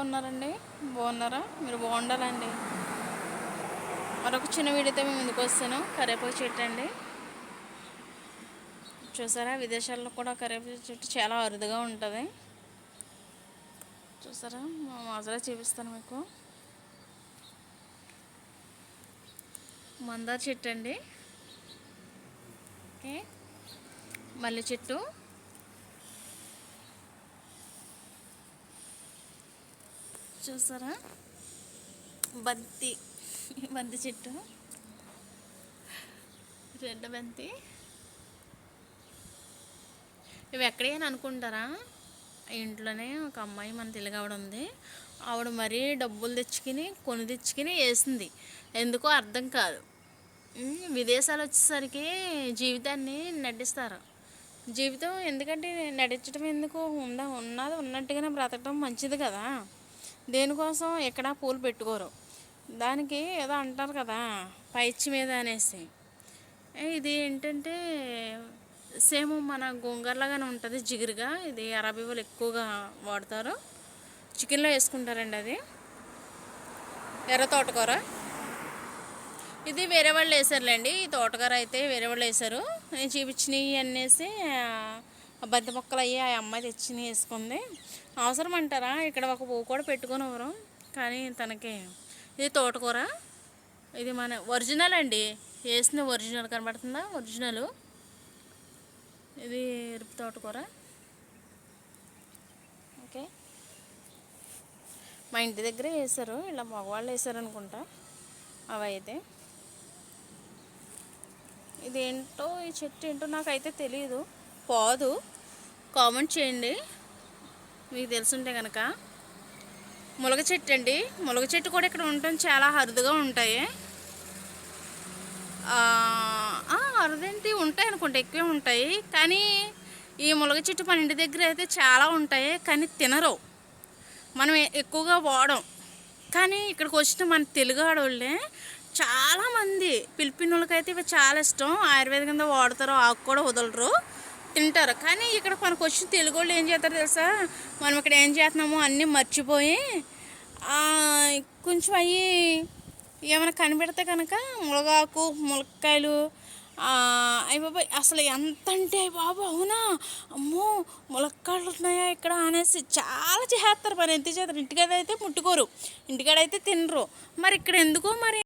ఉన్నారండి? బాగున్నారా? మీరు బాగుండాలండి. మరొక చిన్న వీడియోతో మేము ముందుకు వస్తాను. కరేపాకు చెట్టు అండి. చూసారా? విదేశాల్లో కూడా కరేపాకు చెట్టు చాలా అరుదుగా ఉంటుంది. చూసారా? మా మాజరా చూపిస్తాను మీకు. మందార చెట్టు అండి. ఓకే. మల్లె చెట్టు. చూసారా? బంతి. బంతి చెట్టు. రెడ్ బంతి. ఇవి ఎక్కడే అని అనుకుంటారా ఇంట్లోనే ఒక అమ్మాయి మన తెలుగు ఆవిడ ఉంది. ఆవిడ మరీ డబ్బులు తెచ్చుకుని కొని తెచ్చుకుని వేసింది. ఎందుకో అర్థం కాదు. విదేశాలు వచ్చేసరికి జీవితాన్ని నటిస్తారు జీవితం ఎందుకంటే నటించడం ఎందుకు? ఉండ ఉన్నది ఉన్నట్టుగానే బ్రతకడం మంచిది కదా. దేనికోసం ఎక్కడ పూలు పెట్టుకోరు. దానికి ఏదో అంటారు కదా పైచి మీద అనేసి. ఇది ఏంటంటే సేమ్ మన గోంగూరలాగానే ఉంటుంది జిగురుగా. ఇది అరబీ వాళ్ళు ఎక్కువగా వాడతారు. చికెన్లో వేసుకుంటారండి అది. ఎర్ర తోటకూర. ఇది వేరే వాళ్ళు వేసారులేండి. ఈ తోటకూర అయితే వేరే వాళ్ళు వేసారు. నేను చూపించినవి అనేసి బంతి మొక్కలు అయ్యి ఆ అమ్మాయి తెచ్చినవి వేసుకుంది. అవసరం అంటారా ఇక్కడ ఒక పువ్వు కూడా పెట్టుకొని ఎవరు? కానీ తనకి ఇది తోటకూర. ఇది మన ఒరిజినల్ అండి. వేసిన ఒరిజినల్ కనబడుతుందా? ఒరిజినల్. ఇది ఎరుపు తోటకూర. ఓకే. మా ఇంటి దగ్గరే వేసారు ఇలా మగవాళ్ళు వేసారు అనుకుంటా అవి అయితే ఇదేంటో ఈ చెట్టు ఏంటో నాకైతే తెలియదు పోదు కామెంట్ చేయండి. మీకు తెలుసుంటే కనుక ములగ చెట్టు అండి. ములగ చెట్టు కూడా ఇక్కడ ఉండటం చాలా అరుదుగా ఉంటాయి. అరుదేంటి? ఉంటాయి అనుకుంటా. ఎక్కువే ఉంటాయి. కానీ ఈ ములగ చెట్టు మన ఇంటి దగ్గర అయితే చాలా ఉంటాయి. కానీ తినరు. మనం ఎక్కువగా వాడం. కానీ ఇక్కడికి వచ్చిన మన తెలుగు ఆడవాళ్ళే చాలామంది పిలిపిన వాళ్ళకైతే ఇవి చాలా ఇష్టం. ఆయుర్వేద కింద వాడతారు ఆకు కూడా వదలరు. తింటారు. కానీ ఇక్కడ మనకు వచ్చిన తెలుగు వాళ్ళు ఏం చేస్తారు తెలుసా? మనం ఇక్కడ ఏం చేస్తున్నామో అన్నీ మర్చిపోయి కొంచెం అవి ఏమైనా కనిపెడితే కనుక మునగాకు ములక్కాయలు అయ్యి బాబా అసలు ఎంత అంటే బాబు అవునా? అమ్మో ములక్కాయలు ఉన్నాయా ఇక్కడ అనేసి చాలా చేస్తారు. మరి ఎంత చేస్తారు? ఇంటికాడ అయితే ముట్టుకోరు. ఇంటికాడ అయితే తినరు. మరి ఇక్కడ ఎందుకో మరి